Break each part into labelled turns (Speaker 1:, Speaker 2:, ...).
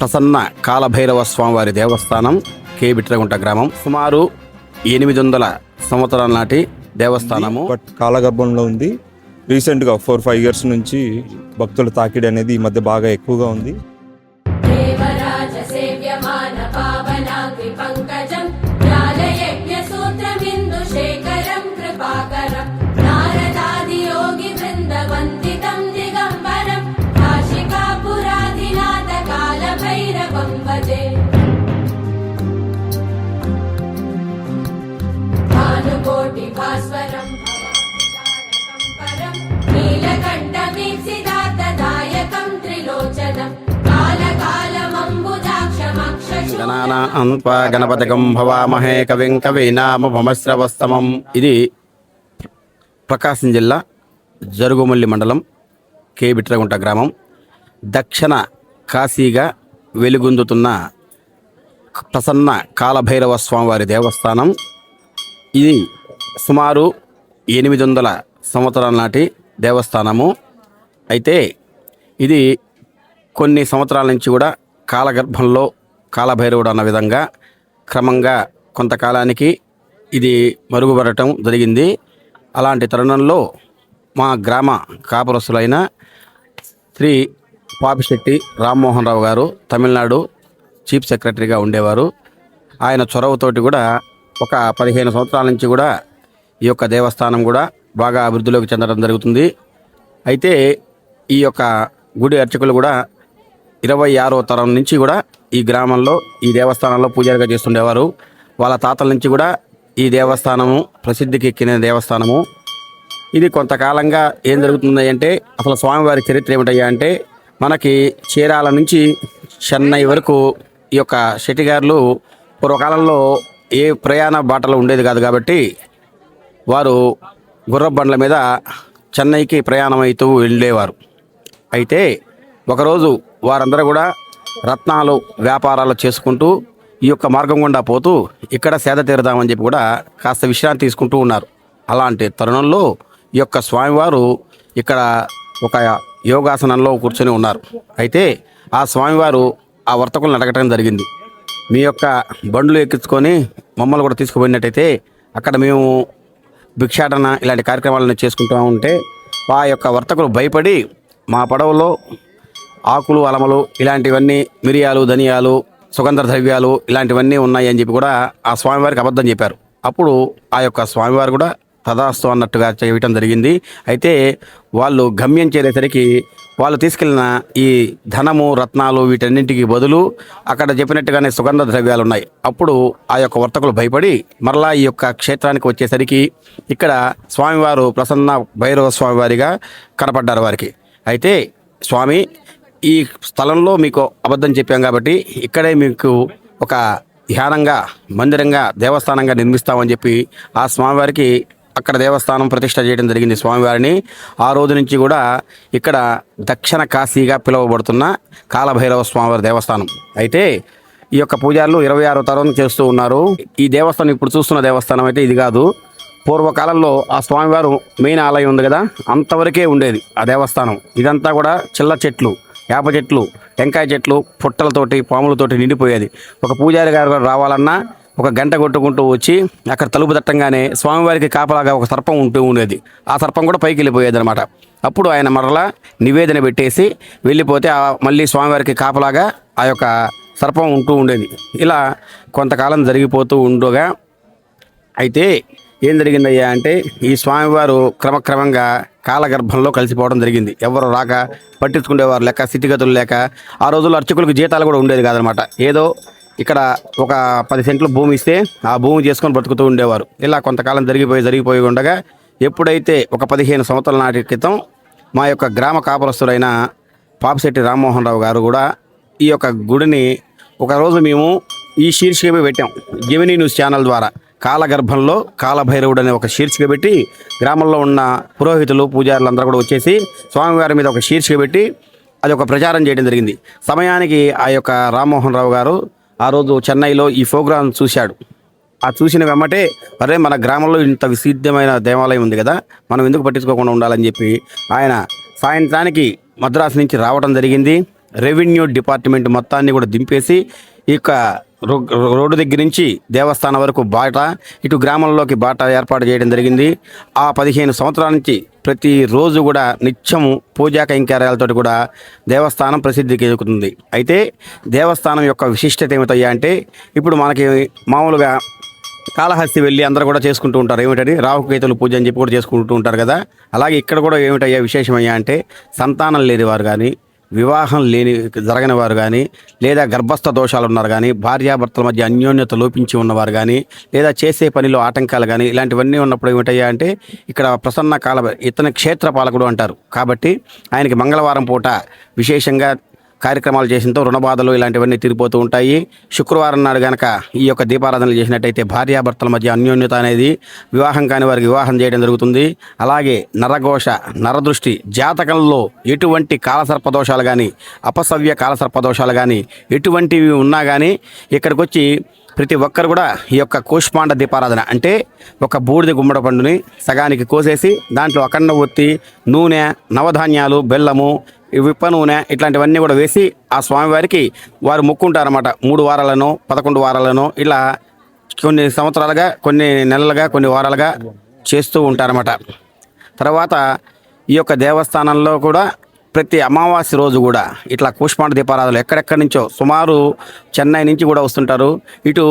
Speaker 1: ప్రసన్న కాలభైరవ స్వామివారి దేవస్థానం కే బిట్రగుంట గ్రామం. సుమారు ఎనిమిది వందల సంవత్సరాల నాటి దేవస్థానము.
Speaker 2: బట్ కాలగర్భంలో ఉంది. రీసెంట్గా ఫోర్ ఫైవ్ ఇయర్స్ నుంచి భక్తుల తాకిడి అనేది ఈ మధ్య బాగా ఎక్కువగా ఉంది.
Speaker 3: గణపతికం
Speaker 1: త్వా గణపతకం భవామహే కవిం కవీనామభమశ్రవస్తమం. ఇది ప్రకాశం జిల్లా జరుగుమల్లి మండలం కే బిట్రగుంట గ్రామం. దక్షిణ కాశీగా వెలుగొందుతున్న ప్రసన్న కాలభైరవ స్వామివారి దేవస్థానం. ఇది సుమారు ఎనిమిది వందల సంవత్సరాల నాటి దేవస్థానము. అయితే ఇది కొన్ని సంవత్సరాల నుంచి కూడా కాలగర్భంలో కాలభైరవుడు అన్న విధంగా క్రమంగా కొంతకాలానికి ఇది మరుగుపడటం జరిగింది. అలాంటి తరుణంలో మా గ్రామ కాపురస్తులైన శ్రీ పాపిశెట్టి రామ్మోహన్ రావు గారు తమిళనాడు చీఫ్ సెక్రటరీగా ఉండేవారు. ఆయన చొరవతోటి కూడా ఒక పదిహేను సంవత్సరాల నుంచి కూడా ఈ యొక్క దేవస్థానం కూడా బాగా అభివృద్ధిలోకి చెందడం జరుగుతుంది. అయితే ఈ యొక్క గుడి అర్చకులు కూడా ఇరవై ఆరో తరం నుంచి కూడా ఈ గ్రామంలో ఈ దేవస్థానంలో పూజారిగా చేస్తుండేవారు. వాళ్ళ తాతల నుంచి కూడా ఈ దేవస్థానము ప్రసిద్ధికి ఎక్కిన దేవస్థానము. ఇది కొంతకాలంగా ఏం జరుగుతుంది అంటే అసలు స్వామివారి చరిత్ర ఏమిటయ్యా అంటే మనకి చీరాల నుంచి చెన్నై వరకు ఈ యొక్క షెట్టిగారులు పూర్వకాలంలో ఏ ప్రయాణ బాటలు ఉండేది కాదు కాబట్టి వారు గుర్ర బండ్ల మీద చెన్నైకి ప్రయాణం అవుతూ వెళ్ళేవారు. అయితే ఒకరోజు వారందరూ కూడా రత్నాలు వ్యాపారాలు చేసుకుంటూ ఈ యొక్క మార్గం గుండా పోతూ ఇక్కడ సేద తీరుదామని చెప్పి కూడా కాస్త విశ్రాంతి తీసుకుంటూ ఉన్నారు. అలాంటి తరుణంలో ఈ యొక్క స్వామివారు ఇక్కడ ఒక యోగాసనంలో కూర్చొని ఉన్నారు. అయితే ఆ స్వామివారు ఆ వర్తకులను అడగటం జరిగింది. మీ యొక్క బండ్లు ఎక్కించుకొని మమ్మల్ని కూడా తీసుకుపోయినట్టయితే అక్కడ మేము భిక్షాటన ఇలాంటి కార్యక్రమాలను చేసుకుంటూ ఉంటే ఆ యొక్క వర్తకులు భయపడి మా పడవలో ఆకులు అలమలు ఇలాంటివన్నీ మిరియాలు ధనియాలు సుగంధ ద్రవ్యాలు ఇలాంటివన్నీ ఉన్నాయి అని చెప్పి కూడా ఆ స్వామివారికి అబద్ధం చెప్పారు. అప్పుడు ఆ యొక్క స్వామివారు కూడా తదాస్తు అన్నట్టుగా చేయటం జరిగింది. అయితే వాళ్ళు గమ్యం చేరేసరికి వాళ్ళు తీసుకెళ్ళిన ఈ ధనము రత్నాలు వీటన్నింటికి బదులు అక్కడ చెప్పినట్టుగానే సుగంధ ద్రవ్యాలు ఉన్నాయి. అప్పుడు ఆ యొక్క వర్తకులు భయపడి మరలా ఈ యొక్క క్షేత్రానికి వచ్చేసరికి ఇక్కడ స్వామివారు ప్రసన్న భైరవ స్వామివారిగా కనపడ్డారు వారికి. అయితే స్వామి ఈ స్థలంలో మీకు అబద్ధం చెప్పాం కాబట్టి ఇక్కడే మీకు ఒక ధ్యానంగా మందిరంగా దేవస్థానంగా నిర్మిస్తామని చెప్పి ఆ స్వామివారికి అక్కడ దేవస్థానం ప్రతిష్ట చేయడం జరిగింది స్వామివారిని. ఆ రోజు నుంచి కూడా ఇక్కడ దక్షిణ కాశీగా పిలువబడుతున్న కాలభైరవ స్వామివారి దేవస్థానం. అయితే ఈ యొక్క పూజారులు ఇరవై ఆరో తరం చేస్తూ ఉన్నారు. ఈ దేవస్థానం ఇప్పుడు చూస్తున్న దేవస్థానం అయితే ఇది కాదు. పూర్వకాలంలో ఆ స్వామివారు మెయిన్ ఆలయం ఉంది కదా అంతవరకే ఉండేది ఆ దేవస్థానం. ఇదంతా కూడా చిల్ల చెట్లు. వేప చెట్లు టెంకాయ చెట్లు పుట్టలతోటి పాములతోటి నిండిపోయేది. ఒక పూజారి గారు రావాలన్నా ఒక గంట కొట్టుకుంటూ వచ్చి అక్కడ తలుపు తట్టంగానే స్వామివారికి కాపలాగా ఒక సర్పం ఉంటూ ఉండేది. ఆ సర్పం కూడా పైకి వెళ్ళిపోయేది అనమాట అప్పుడు ఆయన మరలా నివేదన పెట్టేసి వెళ్ళిపోతే ఆ మళ్ళీ స్వామివారికి కాపలాగా ఆ యొక్క సర్పం ఉంటూ ఉండేది. ఇలా కొంతకాలం జరిగిపోతూ ఉండగా అయితే ఏం జరిగిందయ్యా అంటే ఈ స్వామివారు క్రమక్రమంగా కాలగర్భంలో కలిసిపోవడం జరిగింది. ఎవరు రాక పట్టించుకునేవారు లేక స్థితిగతులు లేక ఆ రోజుల్లో అర్చకులకు జీతాలు కూడా ఉండేది కాదనమాట. ఏదో ఇక్కడ ఒక పది సెంట్లు భూమి ఇస్తే ఆ భూమి చేసుకొని బ్రతుకుతూ ఉండేవారు. ఇలా కొంతకాలం జరిగిపోయి జరిగిపోయి ఉండగా ఎప్పుడైతే ఒక పదిహేను సంవత్సరాల నాటి క్రితం మా యొక్క గ్రామ కాపురస్తుడైన పాపిశెట్టి రామ్మోహన్ రావు గారు కూడా ఈ యొక్క గుడిని ఒకరోజు మేము ఈ శీర్షికమే పెట్టాం. జెమినీ న్యూస్ ఛానల్ ద్వారా. కాలగర్భంలో కాలభైరవుడు అనే ఒక శీర్షిక పెట్టి గ్రామంలో ఉన్న పురోహితులు పూజారులు అందరూ కూడా వచ్చేసి స్వామివారి మీద ఒక శీర్షిక పెట్టి అది ఒక ప్రచారం చేయడం జరిగింది. సమయానికి ఆ యొక్క రామ్మోహన్ రావు గారు ఆ రోజు చెన్నైలో ఈ ప్రోగ్రాం చూశాడు. ఆ చూసిన వెమ్మటే అరే మన గ్రామంలో ఇంత విసిద్ధమైన దేవాలయం ఉంది కదా మనం ఎందుకు పట్టించుకోకుండా ఉండాలని చెప్పి ఆయన సాయంత్రానికి మద్రాసు నుంచి రావడం జరిగింది. రెవెన్యూ డిపార్ట్మెంట్ మొత్తాన్ని కూడా దింపేసి ఈ యొక్క రో- రోడ్డు దగ్గర నుంచి దేవస్థానం వరకు బాట ఇటు గ్రామంలోకి బాట ఏర్పాటు చేయడం జరిగింది. ఆ పదిహేను సంవత్సరాల నుంచి ప్రతిరోజు కూడా నిత్యము పూజా కైంకార్యాలతో కూడా దేవస్థానం ప్రసిద్ధికి ఎదుగుతుంది. అయితే దేవస్థానం యొక్క విశిష్టత ఏమిటయ్యా అంటే ఇప్పుడు మనకి మామూలుగా కాళహస్తి వెళ్ళి అందరూ కూడా చేసుకుంటూ ఉంటారు. ఏమిటని రాహుకేతులు పూజ అని చెప్పి కూడా చేసుకుంటూ ఉంటారు కదా. అలాగే ఇక్కడ కూడా ఏమిటయ్యా విశేషమయ్యా అంటే సంతానం లేని వారు కానీ వివాహం లేని జరగని వారు కానీ లేదా గర్భస్థ దోషాలు ఉన్నారు కానీ భార్యాభర్తల మధ్య అన్యోన్యత లోపించి ఉన్నవారు కానీ లేదా చేసే పనిలో ఆటంకాలు కానీ ఇలాంటివన్నీ ఉన్నప్పుడు ఏమిటయ్యా అంటే ఇక్కడ ప్రసన్న కాల ఇతని క్షేత్ర పాలకుడు అంటారు. కాబట్టి ఆయనకి మంగళవారం పూట విశేషంగా కార్యక్రమాలు చేసినతో రుణబాధలు ఇలాంటివన్నీ తీరిపోతూ ఉంటాయి. శుక్రవారం నాడు గనక ఈ యొక్క దీపారాధనలు చేసినట్టయితే భార్యాభర్తల మధ్య అన్యోన్యత అనేది వివాహం కాని వారికి వివాహం చేయడం జరుగుతుంది. అలాగే నరఘోష నరదృష్టి జాతకంలో ఎటువంటి కాలసర్పదోషాలు కానీ అపసవ్య కాలసర్పదోషాలు కానీ ఎటువంటివి ఉన్నా కానీ ఇక్కడికి వచ్చి ప్రతి ఒక్కరు కూడా ఈ యొక్క కూష్మాండ దీపారాధన అంటే ఒక బూడిద గుమ్మడి పండుని సగానికి కోసేసి దాంట్లో అఖండ ఒత్తి నూనె నవధాన్యాలు బెల్లము విప్ప నూనె ఇట్లాంటివన్నీ కూడా వేసి ఆ స్వామివారికి వారు మొక్కుంటారన్నమాట. మూడు వారాలను పదకొండు వారాలను ఇలా కొన్ని సంవత్సరాలుగా కొన్ని నెలలుగా కొన్ని వారాలుగా చేస్తూ ఉంటారన్నమాట. తర్వాత ఈ యొక్క దేవస్థానంలో కూడా ప్రతి అమావాస్య రోజు కూడా ఇట్లా కూష్మాండ దీపారాధనలు ఎక్కడెక్కడి నుంచో సుమారు చెన్నై నుంచి కూడా వస్తుంటారు. ఇటు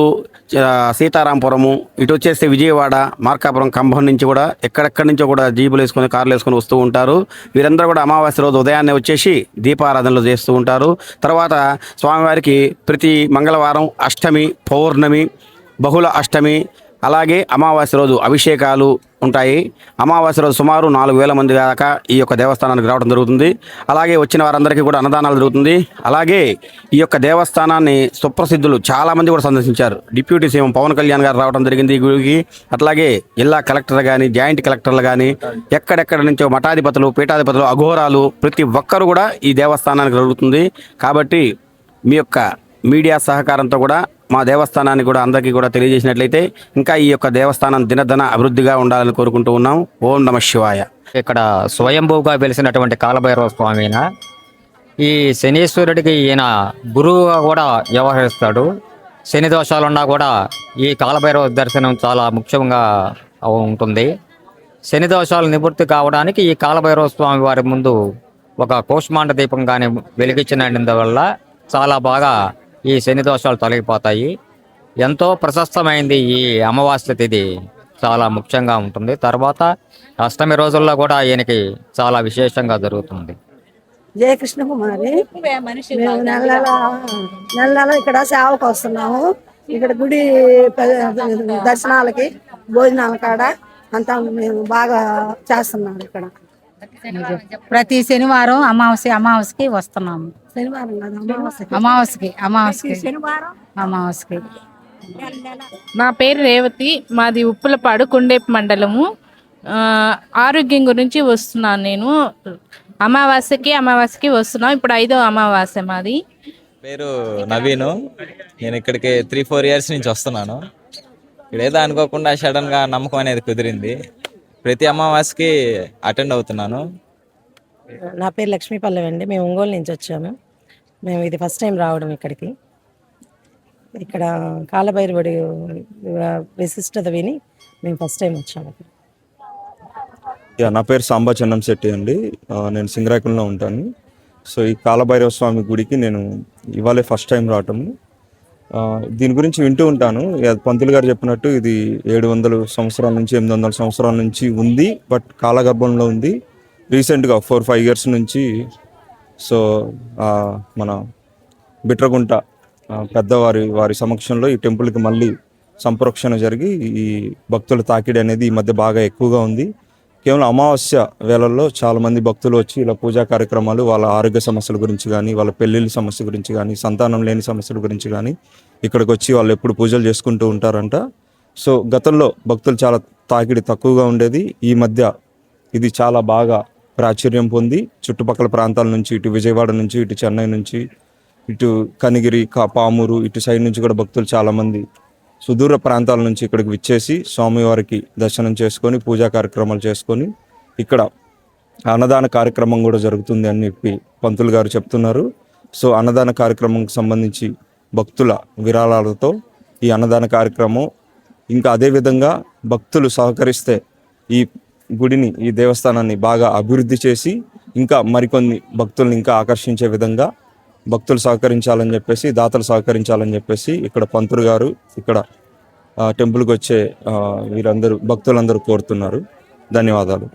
Speaker 1: సీతారాంపురము ఇటు వచ్చేసి విజయవాడ మార్కాపురం కంభం నుంచి కూడా ఎక్కడెక్కడి నుంచో కూడా జీబులు వేసుకొని కార్లు వేసుకొని వస్తూ ఉంటారు. వీరందరూ కూడా అమావాస్య రోజు ఉదయాన్నే వచ్చేసి దీపారాధనలు చేస్తూ ఉంటారు. తర్వాత స్వామివారికి ప్రతి మంగళవారం అష్టమి పౌర్ణమి బహుళ అష్టమి అలాగే అమావాస్య రోజు అభిషేకాలు ఉంటాయి. అమావాస్య రోజు సుమారు నాలుగు వేల మంది దాకా ఈ యొక్క దేవస్థానానికి రావడం జరుగుతుంది. అలాగే వచ్చిన వారందరికీ కూడా అన్నదానాలు జరుగుతుంది. అలాగే ఈ యొక్క దేవస్థానాన్ని సుప్రసిద్ధులు చాలామంది కూడా సందర్శించారు. డిప్యూటీ సీఎం పవన్ కళ్యాణ్ గారు రావడం జరిగింది ఈ గుడికి. అట్లాగే జిల్లా కలెక్టర్ కానీ జాయింట్ కలెక్టర్లు కానీ ఎక్కడెక్కడ నుంచో మఠాధిపతులు పీఠాధిపతులు అఘోరాలు ప్రతి ఒక్కరు కూడా ఈ దేవస్థానానికి జరుగుతుంది. కాబట్టి మీ యొక్క మీడియా సహకారంతో కూడా మా దేవస్థానాన్ని కూడా అందరికీ కూడా తెలియజేసినట్లయితే ఇంకా ఈ యొక్క దేవస్థానం దినదన అభివృద్ధిగా ఉండాలని కోరుకుంటూ ఉన్నాం. ఓం నమ శివాయ.
Speaker 4: ఇక్కడ స్వయంభూగా వెలిసినటువంటి కాలభైరవ స్వామిన ఈ శనీశ్వరుడికి ఈయన గురువుగా కూడా వ్యవహరిస్తాడు. శని దోషాలున్నా కూడా ఈ కాలభైరవ దర్శనం చాలా ముఖ్యంగా ఉంటుంది. శని దోషాలు నివృత్తి కావడానికి ఈ కాలభైరవ స్వామి వారి ముందు ఒక కోష్మాండ దీపం కానీ వెలిగించినందువల్ల చాలా బాగా ఈ శని దోషాలు తొలగిపోతాయి. ఎంతో ప్రశస్తమైంది ఈ అమావాస్య తిథి చాలా ముఖ్యంగా ఉంటుంది. తర్వాత అష్టమి రోజుల్లో కూడా ఈయనకి చాలా విశేషంగా జరుగుతుంది.
Speaker 5: జయ కృష్ణ కుమారి. మేము నెల నెల నెల నెల ఇక్కడ సేవకు వస్తున్నాము. ఇక్కడ గుడి దర్శనాలకి భోజనాల కాడ అంతా మేము బాగా చేస్తున్నాము ఇక్కడ.
Speaker 6: ప్రతి శనివారం అమావాస్య అమావాస్యకి వస్తున్నాము
Speaker 5: అమావాస్యకి.
Speaker 6: అమావాస్యకి అమావాస్యకి.
Speaker 5: శనివారం?
Speaker 6: అమావాస్యకి.
Speaker 7: నా పేరు రేవతి మాది ఉప్పులపాడు కొండేపు మండలము. ఆరోగ్యం గురించి వస్తున్నాను నేను. అమావాస్యకి అమావాస్యకి వస్తున్నాం. ఇప్పుడు ఐదో అమావాస్య మాది.
Speaker 8: పేరు నవీను. నేను ఇక్కడికి త్రీ ఫోర్ ఇయర్స్ నుంచి వస్తున్నాను. ఇక్కడ ఏదో అనుకోకుండా సడన్గా నమ్మకం అనేది కుదిరింది. ప్రతి అమావాస్యకి అటెండ్ అవుతున్నాను.
Speaker 9: నా పేరు లక్ష్మీ పల్లవి అండి. మేము ఒంగోలు నుంచి వచ్చాము. మేము ఇది ఫస్ట్ టైం రావడం ఇక్కడికి. ఇక్కడ కాలభైరవుడి విశిష్టత విని మేము ఫస్ట్ టైం వచ్చాము.
Speaker 2: యా నా పేరు సాంబా చెన్నం శెట్టి అండి. నేను సింగరాకుల్లో ఉంటాను. సో ఈ కాలభైరవ స్వామి గుడికి నేను ఇవాళే ఫస్ట్ టైం రావటం ఆ, దీని గురించి వింటూ ఉంటాను. పంతులు గారు చెప్పినట్టు ఇది ఏడు వందల సంవత్సరాల నుంచి ఎనిమిది వందల సంవత్సరాల నుంచి ఉంది బట్ కాలగర్భంలో ఉంది. రీసెంట్గా ఫోర్ ఫైవ్ ఇయర్స్ నుంచి సో మన బిట్రగుంట పెద్దవారి వారి సమక్షంలో ఈ టెంపుల్కి మళ్ళీ సంప్రోక్షణ జరిగి ఈ భక్తుల తాకిడి అనేది ఈ మధ్య బాగా ఎక్కువగా ఉంది. కేవలం అమావాస్య వేళల్లో చాలామంది భక్తులు వచ్చి ఇలా పూజా కార్యక్రమాలు వాళ్ళ ఆరోగ్య సమస్యల గురించి కానీ వాళ్ళ పెళ్ళిళ్ళ సమస్య గురించి కానీ సంతానం లేని సమస్యల గురించి కానీ ఇక్కడికి వచ్చి వాళ్ళు ఎప్పుడు పూజలు చేసుకుంటూ ఉంటారంట. సో గతంలో భక్తులు చాలా తాకిడి తక్కువగా ఉండేది. ఈ మధ్య ఇది చాలా బాగా ప్రాచుర్యం పొంది చుట్టుపక్కల ప్రాంతాల నుంచి ఇటు విజయవాడ నుంచి ఇటు చెన్నై నుంచి ఇటు కనిగిరి కా- పామూరు ఇటు సైడ్ నుంచి కూడా భక్తులు చాలామంది సుదూర ప్రాంతాల నుంచి ఇక్కడికి విచ్చేసి స్వామివారికి దర్శనం చేసుకొని పూజా కార్యక్రమాలు చేసుకొని ఇక్కడ అన్నదాన కార్యక్రమం కూడా జరుగుతుంది అని చెప్పి పంతులు గారు చెప్తున్నారు. సో అన్నదాన కార్యక్రమంకి సంబంధించి భక్తుల విరాళాలతో ఈ అన్నదాన కార్యక్రమం ఇంకా అదేవిధంగా భక్తులు సహకరిస్తే ఈ గుడిని ఈ దేవస్థానాన్ని బాగా అభివృద్ధి చేసి ఇంకా మరికొన్ని భక్తుల్ని ఇంకా ఆకర్షించే విధంగా భక్తులు సహకరించాలని చెప్పేసి దాతలు సహకరించాలని చెప్పేసి ఇక్కడ పంతులు గారు ఇక్కడ టెంపుల్కి వచ్చే వీరందరూ భక్తులందరూ కోరుతున్నారు. ధన్యవాదాలు.